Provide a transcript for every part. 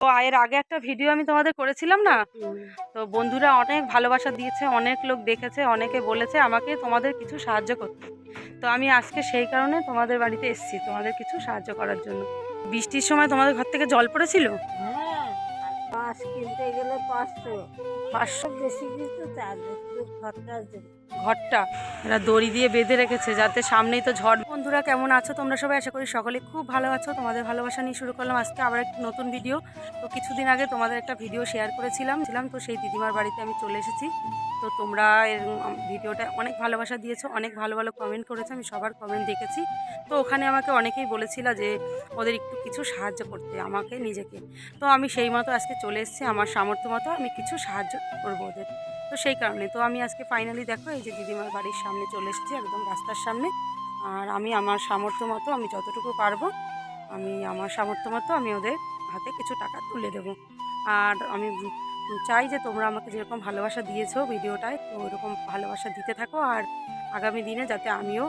তো এর আগে একটা ভিডিও আমি তোমাদের করেছিলাম না? তো বন্ধুরা অনেক ভালোবাসা দিয়েছে অনেক লোক দেখেছে অনেকে বলেছে আমাকে তোমাদের কিছু সাহায্য করতে। তো আমি আজকে সেই কারণে তোমাদের বাড়িতে এসেছি তোমাদের কিছু সাহায্য করার জন্য। বৃষ্টির সময় তোমাদের ঘর থেকে জল পড়েছিল? হ্যাঁ পাঁচ কিনতে গেলে পাঁচশো। পাঁচশো? বেশি জন্য। ঘরটা। এরা দড়ি দিয়ে বেঁধে রেখেছে যাতে সামনেই তো ঝড় বন্ধুরা, কেমন আছো? তোমরা সবাই আশা করি সকলে খুব ভালো আছো। তোমাদের ভালোবাসা নিয়ে শুরু করলাম আজকে আবার একটি নতুন ভিডিও তো কিছুদিন আগে তোমাদের একটা ভিডিও শেয়ার করেছিলাম। ছিলাম তো সেই দিদিমার বাড়িতে আমি চলে এসেছি। তো তোমরা এর ভিডিওটা অনেক ভালোবাসা দিয়েছ, অনেক ভালো ভালো কমেন্ট করেছ, আমি সবার কমেন্ট দেখেছি। তো ওখানে আমাকে অনেকেই বলেছিল যে, ওদের একটু কিছু সাহায্য করতে আমাকে, নিজেকে। তো আমি সেই মতো আজকে চলে এসেছি, আমার সামর্থ্য মতো আমি কিছু সাহায্য করব ওদের। তো সেই কারণে। তো আমি আজকে ফাইনালি দেখো, এই যে দিদিমার বাড়ির সামনে চলে এসেছি, একদম রাস্তার সামনে। আর আমি আমার সামর্থ্য মতো আমি যতটুকু পারব, আমি আমার সামর্থ্য মতো আমি ওদের হাতে কিছু টাকা তুলে দেবো। আর আমি চাই যে তোমরা আমাকে যেরকম ভালোবাসা দিয়েছ ভিডিওটায়, তো ওরকম ভালোবাসা দিতে থাকো। আর আগামী দিনে যাতে আমিও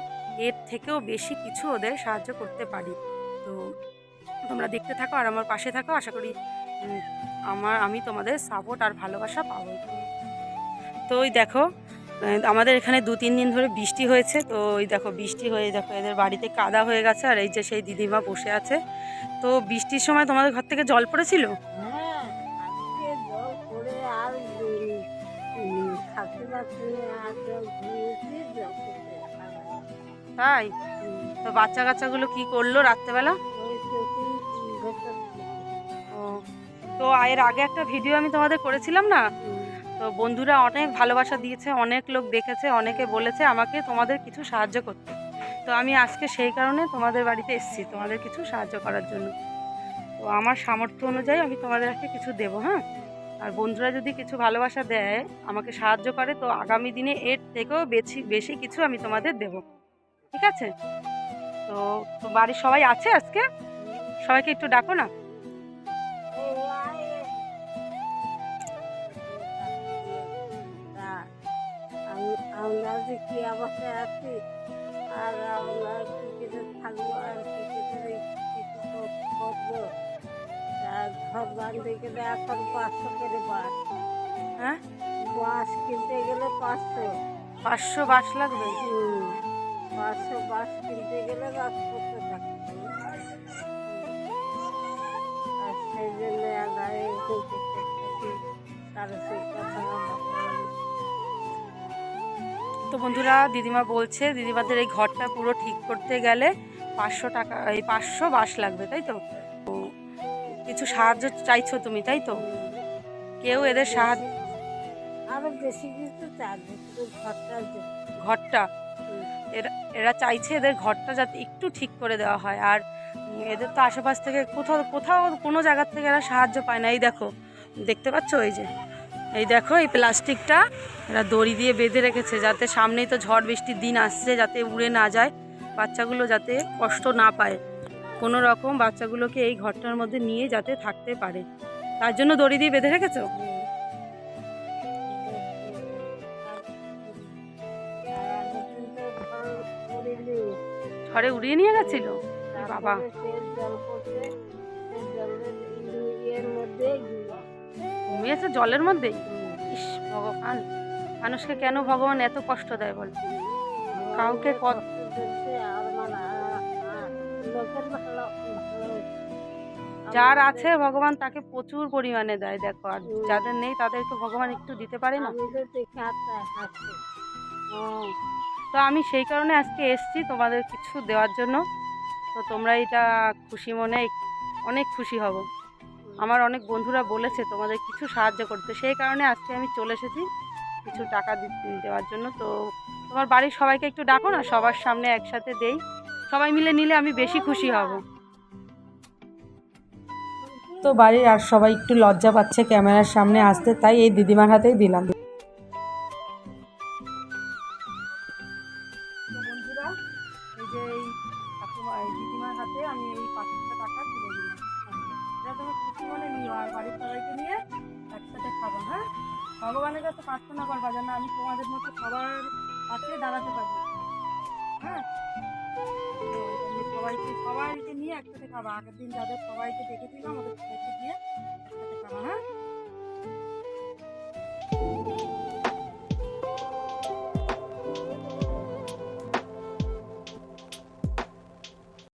এর থেকেও বেশি কিছু ওদের সাহায্য করতে পারি। তো তোমরা দেখতে থাকো আর আমার পাশে থাকো। আশা করি আমার, আমি তোমাদের সাপোর্ট আর ভালোবাসা পাবো। তো ওই দেখো আমাদের এখানে দু তিন দিন ধরে বৃষ্টি হয়েছে। তো ওই দেখো বৃষ্টি হয়ে দেখো এদের বাড়িতে কাদা হয়ে গেছে আর এই যে সেই দিদিমা বসে আছে। তো বৃষ্টির সময় তোমাদের ঘর থেকে জল পড়েছিল? হ্যাঁ। তাই? তো বাচ্চা কাচ্চাগুলো কি করল রাত্রেবেলা? তো এর আগে একটা ভিডিও আমি তোমাদের করেছিলাম না? তো বন্ধুরা অনেক ভালোবাসা দিয়েছে, অনেক লোক দেখেছে, অনেকে বলেছে আমাকে তোমাদের কিছু সাহায্য করতে। তো আমি আজকে সেই কারণে তোমাদের বাড়িতে এসেছি, তোমাদের কিছু সাহায্য করার জন্য। তো আমার সামর্থ্য অনুযায়ী আমি তোমাদেরকে কিছু দেবো হ্যাঁ? আর বন্ধুরা যদি কিছু ভালোবাসা দেয়, আমাকে সাহায্য করে, তো আগামী দিনে এর থেকেও বেশি বেশি কিছু আমি তোমাদের দেব। ঠিক আছে? তো বাড়ির সবাই আছে আজকে? সবাইকে একটু ডাকো না। যে কি অবস্থায় আছি? আর আমরা কি কিছু থাকব আর কি কিছু কিছু কর- করব? আর ঘর বাঁধতে গেলে এখন পাঁচশো করে বাস। হ্যাঁ? বাঁশ কিনতে গেলে পাঁচশো। পাঁচশো বাস লাগবে? পাঁচশো বাঁশ কিনতে গেলে বাস করতে থাকে। আর সেই জন্য করতে তার সেই কথা। তো বন্ধুরা দিদিমা বলছে দিদিমাদের এই ঘরটা পুরো ঠিক করতে গেলে পাঁচশো টাকা এই পাঁচশো বাস লাগবে তাই তো? কিছু সাহায্য চাইছো তুমি তাই তো? কেউ এদের সাহায্য আরও বেশি কিছু চার্জ শুধু ঘরটা? এরা এরা চাইছে এদের ঘরটা যাতে একটু ঠিক করে দেওয়া হয় আর এদের তো আশেপাশ থেকে কোথাও কোথাও কোনো জায়গার থেকে এরা সাহায্য পায় না। এই দেখো দেখতে পাচ্ছ? এই যে এই দেখো, এই প্লাস্টিকটা এরা দড়ি দিয়ে বেঁধে রেখেছে যাতে সামনেই তো ঝড় বৃষ্টির দিন আসছে, যাতে উড়ে না যায়, বাচ্চাগুলো যাতে কষ্ট না পায়। কোনো রকম বাচ্চাগুলোকে এই ঘরটার মধ্যে নিয়ে যাতে থাকতে পারে। তার জন্য দড়ি দিয়ে বেঁধে রেখেছো? ঝড়ে উড়িয়ে নিয়ে গেছিল? বাবা। ঘুমিয়েছে জলের মধ্যে? ইস, ভগবান। মানুষকে কেন ভগবান এত কষ্ট দেয় বল? কাউকে যার আছে ভগবান তাকে প্রচুর পরিমাণে দেয়, দেখো। আর যাদের নেই তাদেরকে ভগবান একটু দিতে পারে না। তো আমি সেই কারণে আজকে এসছি তোমাদের কিছু দেওয়ার জন্য। তো তোমরা এটা খুশি মনে অনেক খুশি হব। আমার অনেক বন্ধুরা বলেছে তোমাদের কিছু সাহায্য করতে। সেই কারণে আজকে আমি চলে এসেছি কিছু টাকা দেওয়ার জন্য। তো তোমার বাড়ির সবাইকে একটু ডাকো না, সবার সামনে একসাথে দেই। সবাই মিলে নিলে আমি বেশি খুশি হব। তো বাড়ির আর সবাই একটু লজ্জা পাচ্ছে ক্যামেরার সামনে আসতে, তাই এই দিদিমার হাতেই দিলাম। আর বাড়ির সবাইকে নিয়ে একসাথে খাব হ্যাঁ? ভগবানের কাছে প্রার্থনা করবা যেন আমি তোমাদের মতো সবার পাশে দাঁড়াতে পারি। হ্যাঁ? সবাইকে সবাইকে নিয়ে একসাথে খাব। আগের দিন যাদের সবাইকে দেখেছিলাম, ওদের সবাইকে দিয়ে একসাথে